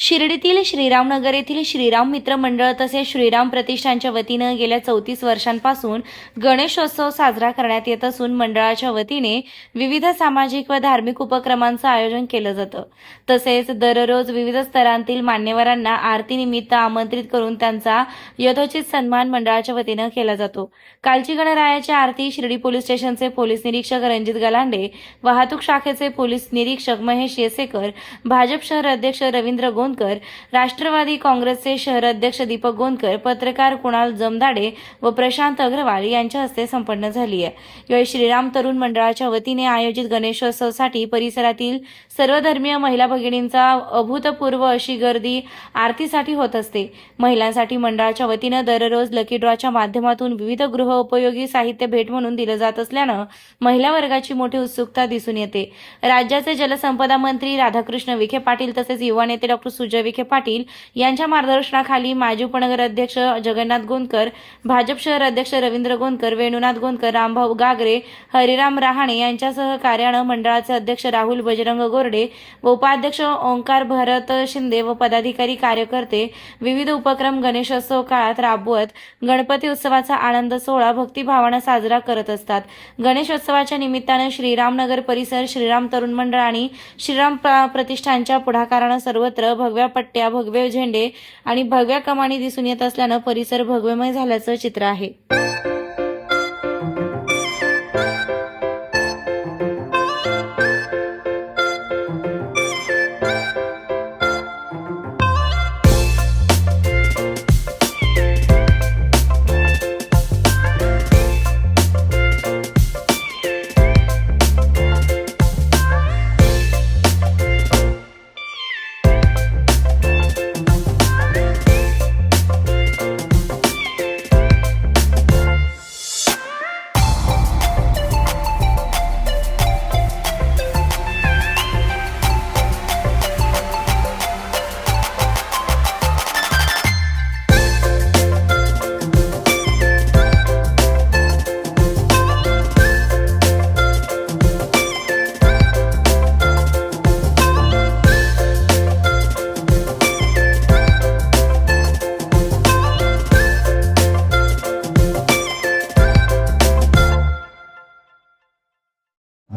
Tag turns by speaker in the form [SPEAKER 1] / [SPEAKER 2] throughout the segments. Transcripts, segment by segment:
[SPEAKER 1] शिर्डीतील श्रीरामनगर येथील श्रीराम मित्र मंडळ तसेच श्रीराम प्रतिष्ठानच्या वतीनं गेल्या चौतीस वर्षांपासून गणेशोत्सव साजरा करण्यात येत असून मंडळाच्या वतीने विविध सामाजिक व धार्मिक उपक्रमांचं आयोजन केलं जातं. तसेच दररोज विविध स्तरांतील मान्यवरांना आरतीनिमित्त आमंत्रित करून त्यांचा यथोचित सन्मान मंडळाच्या वतीनं केला जातो. कालची गणरायाची आरती शिर्डी पोलीस स्टेशनचे पोलीस निरीक्षक रणजित गलांडे वाहतूक शाखेचे पोलीस निरीक्षक महेश येसेकर भाजप शहर अध्यक्ष रवींद्र गोंदकर राष्ट्रवादी काँग्रेसचे शहर अध्यक्ष दीपक गोंदकर पत्रकार कुणाल जमदाडे व प्रशांत अग्रवाल यांच्या हस्ते संपन्न झाली आहे. यावेळी श्रीराम तरुण मंडळाच्या वतीने आयोजित गणेशोत्सवासाठी परिसरातील सर्वधर्मीय महिला भगिनींचा अभूतपूर्व अशी गर्दी आरतीसाठी होत असते. महिलांसाठी मंडळाच्या वतीनं दररोज लकी ड्रॉच्या माध्यमातून विविध गृह उपयोगी साहित्य भेट म्हणून दिलं जात असल्यानं महिला वर्गाची मोठी उत्सुकता दिसून येते. राज्याचे जलसंपदा मंत्री राधाकृष्ण विखे पाटील तसेच युवा नेते डॉक्टर सुजय विखे पाटील यांच्या मार्गदर्शनाखाली माजी उपनगर अध्यक्ष जगन्नाथ गोंदकर भाजप शहर अध्यक्ष रवींद्र गोंदकर वेणुनाथ गोंदकर रामभाऊ गागरे हरिराम रहाणे यांच्यासह कार्यानं मंडळाचे अध्यक्ष राहुल बजरंग गोरडे व उपाध्यक्ष ओंकार भरत शिंदे व पदाधिकारी कार्यकर्ते विविध उपक्रम गणेशोत्सव काळात राबवत गणपती उत्सवाचा आनंद सोहळा भक्तिभावानं साजरा करत असतात. गणेशोत्सवाच्या निमित्तानं श्रीरामनगर परिसर श्रीराम तरुण मंडळ आणि श्रीराम प्रतिष्ठानच्या पुढाकारानं सर्वत्र भगव्या पट्ट्या भगवे झेंडे आणि भगव्या कमानी दिसून येत असल्यानं परिसर भगवेमय झाल्याचं चित्र आहे.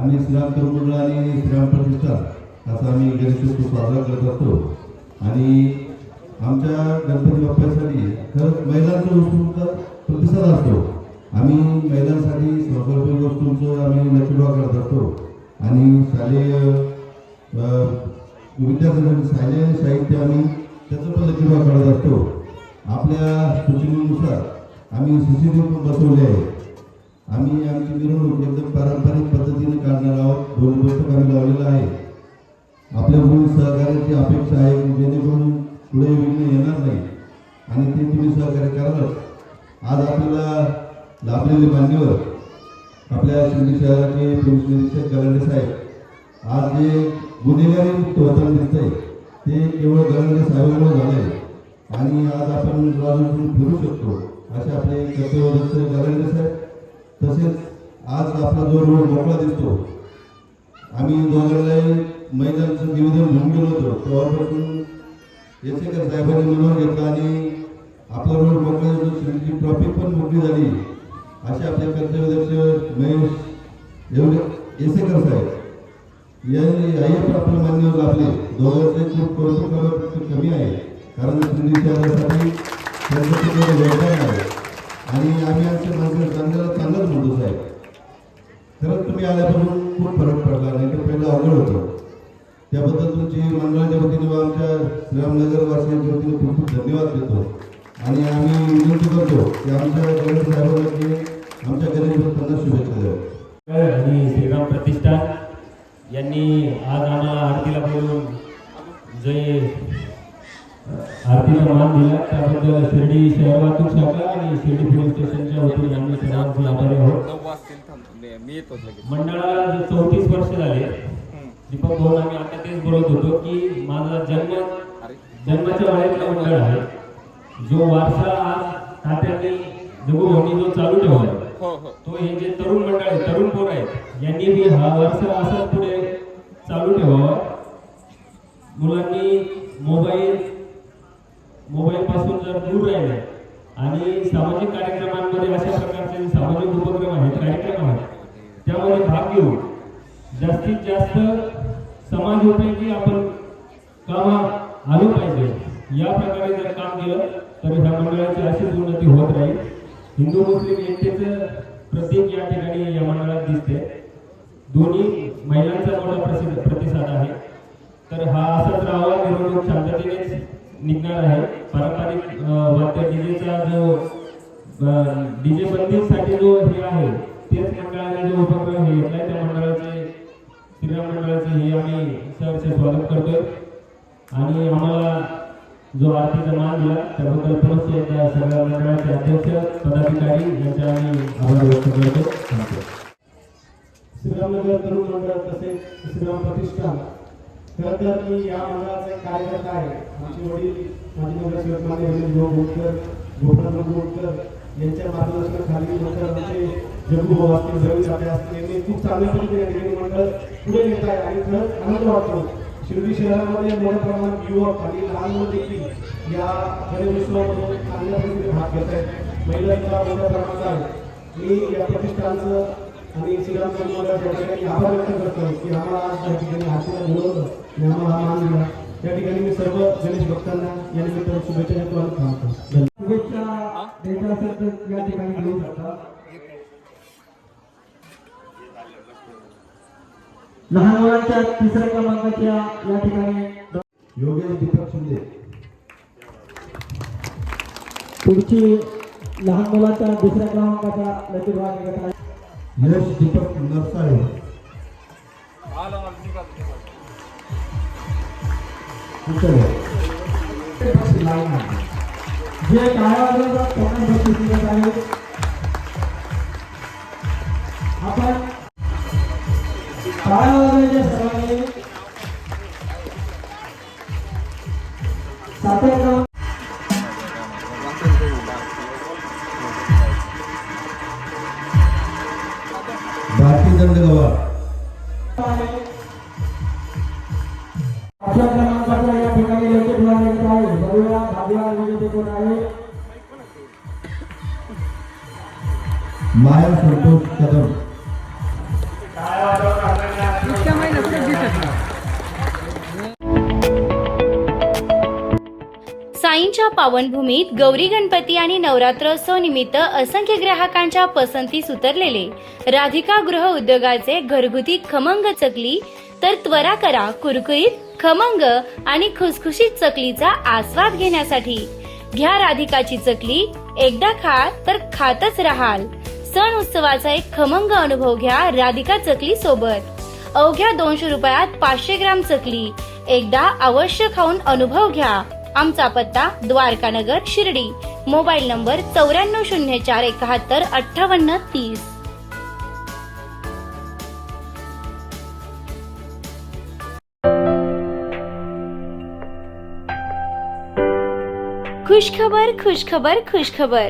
[SPEAKER 2] आणि श्रीराम तरुण आणि श्रीराम प्रतिष्ठा असा आम्ही गणेशोत्सव साजरा करत असतो. आणि आमच्या गणपती बाप्पासाठी खरंच महिलांचा वस्तूंचा प्रतिसाद असतो. आम्ही महिलांसाठी स्वयंपाकी वस्तूंचं आम्ही लक्ष्मीबा करत असतो. आणि शालेय विद्यार्थ्यांसाठी शालेय साहित्य आम्ही त्याचं पण लक्ष्मीबा करत असतो. आपल्या सूचनेनुसार आम्ही सी सी टी व्ही पण बसवले आहे. आम्ही आमची मिरवणूक एकदम पारंपरिक पद्धतीने काढणार आहोत. ढोल पुस्तक आम्ही लावलेला आहे आपल्याकडून सहकार्याची अपेक्षा आहे जेणेकरून पुढे विघ्न येणार नाही. आणि ते तुम्ही सहकार्य करालच. आज आपल्याला लाभलेले मान्यवर आपल्या शिर्डी शहराचे पोलीस निरीक्षक गलांडे साहेब. आज जे गुन्हेगारी मुक्त होताना आहे ते केवळ गलांडे साहेबांमुळे झालंय. आणि आज आपण राजून फिरू शकतो असे आपले कर्तव्यदक्ष गलांडे साहेब तसेच आज आपला जो रोड मोकळा दिसतो. आम्ही दोघांनाही महिलांचं निवेदन घेऊन गेलो होतो. तेव्हापासून येसेकर साहेबांनी मनोर घेतला आणि आपला रोड मोकळा दिसतो. शिर्डीची ट्रॉफिक पण मोकळी झाली. असे आपले कर्तव्यदक्ष महेश एवढे येसेकर साहेब. यांनी पण आपलं मान्यवर आपले दोघांचे खूप कौतुक कमी आहे. कारण शिर्डी त्यासाठी त्यांचं आहे. आणि आम्ही आमच्या माणसाला चांगल्याला चांगलंच म्हणतो साहेब खरंच तुम्ही आल्यापासून खूप फरक पडला नाही तर पहिलं अवघड होतं. त्याबद्दल तुमची मंडळाच्या वतीने व आमच्या श्रीरामनगरवासियांच्या वतीने खूप खूप धन्यवाद देतो. आणि आम्ही विनंती करतो की आमच्या गणेश साहेबांना आमच्या गणेश भक्तांना शुभेच्छा द्याव्या
[SPEAKER 3] आणि श्रीराम प्रतिष्ठान यांनी आज आम्हाला आरतीला बोलून जे आरतीला मान दिला. त्याबद्दल शिर्डी शहर वाहतूक शाखा आणि शिर्डी पोलीस स्टेशनच्या वतीने आम्ही सर्वांचे आभारी आहोत. मंडळाला जे चौतीस वर्ष झाले दीपक भाऊ आम्ही आता तेच बोलत होतो की माझा जन्म जन्माच्या वयातलं मंडळ आहे. जो वारसा आज तात्यांनी जगूभाऊनी जो चालू ठेवला
[SPEAKER 4] हो हो.
[SPEAKER 3] तो हे जे तरुण मंडळ आहे तरुण पोर आहेत यांनी बी हा वारसा असाच पुढे चालू ठेवावा. मुलांनी मोबाईल मोबाईल पासून जर दूर राहिले आणि सामाजिक कार्यक्रमांमध्ये अशा प्रकारचे सामाजिक उपक्रम आहेत कार्यक्रम आहेत त्यामध्ये भाग घेऊन जास्तीत जास्त समाज उपयोगी आपण कामात आलो पाहिजे या प्रकारे जर काम केलं तर ह्या मंडळाची अशीच उन्नती होत राहील. हिंदू मुस्लिम एकतेचं प्रतीक या ठिकाणी या मंडळात दिसते दोन्ही महिलांचा मोठा प्रसिद्ध प्रतिसाद आहे. तर हा असाच राहावा निवडणूक शांततेनेच निघणार आहे. पारंपरिक वाद्य डीजेचा जो डीजे बंदीसाठी जो हे आहे तेच मंडळाने जो उपक्रम हे घेतलाय त्या मंडळाचे श्रीराम मंडळाचे हे आम्ही सहर्ष स्वागत करतोय. आणि आम्हाला जो आरतीचा मान दिला त्याबद्दल पुनश्च एकदा सगळ्या मंडळाचे अध्यक्ष पदाधिकारी यांचे आम्ही आभार व्यक्त करतो.
[SPEAKER 5] श्रीरामनगर तरुण मंडळ तसेच श्रीराम प्रतिष्ठान खरं तर मी या मंडळाचा एक कार्यकर्ता आहे. आमचे वडील माजी नगरसेवक मान्य वडील भाऊ बोटकर गोपाळ बोटकर यांच्या मार्गदर्शनाखाली नंतर आमचे जग्गू असतील जवळ साठे असतील. यांनी खूप चांगल्या पद्धतीने या मंडळ पुढे नेत आहे आणि खरंच आनंद वाटतो. शिर्डी शहरामध्ये मोठ्या प्रमाणात युवक आणि लहान मुलं देखील या गणेशोत्सवामध्ये चांगल्या पद्धतीने भाग घेत आहेत. महिलांचा मोठ्या प्रमाणात आहे मी या प्रतिष्ठानचं आणि श्रीराम मंडळाच्या ठिकाणी आभार व्यक्त करतो की आम्हाला आज या ठिकाणी हातीला बोलवलं आणि आम्हाला हा मान दिला या ठिकाणी मी सर्व गणेश भक्तांना या निमित्तानं शुभेच्छा देतो आणि थांबतो. या ठिकाणी शकता लहान मुलांच्या तिसऱ्या क्रमांकाच्या या ठिकाणी
[SPEAKER 2] योगेश दीपक शिंदे.
[SPEAKER 5] पुढची लहान मुलांच्या दुसऱ्या क्रमांकाचा लकीर भाग निघत आहे
[SPEAKER 2] यश दीपक नरसाळे.
[SPEAKER 5] जे काळावर कोकण बक्षीस आहे
[SPEAKER 2] माया संतोष कदम.
[SPEAKER 1] साईंच्या पावनभूमीत गौरी गणपती आणि नवरात्रोत्सव निमित्त असंख्य ग्राहकांच्या पसंतीस उतरलेले राधिका गृह उद्योगाचे घरगुती खमंग चकली तर त्वरा करा कुरकुरीत खमंग आणि खुसखुशीत चकलीचा आस्वाद घेण्यासाठी. घ्या राधिकाची चकली एकदा खा तर खातच राहाल. सण उत्सवाचा एक खमंग अनुभव घ्या राधिका चकली सोबत. अवघ्या दोनशे रुपयात पाचशे ग्राम चकली. एकदा अवश्य खाऊन अनुभव घ्या. आमचा पत्ता द्वारकानगर शिर्डी. मोबाईल नंबर चौऱ्याण्णव शून्य चार एकाहत्तर अठ्ठावन्न तीस. खुशखबर खुशखबर खुशखबर.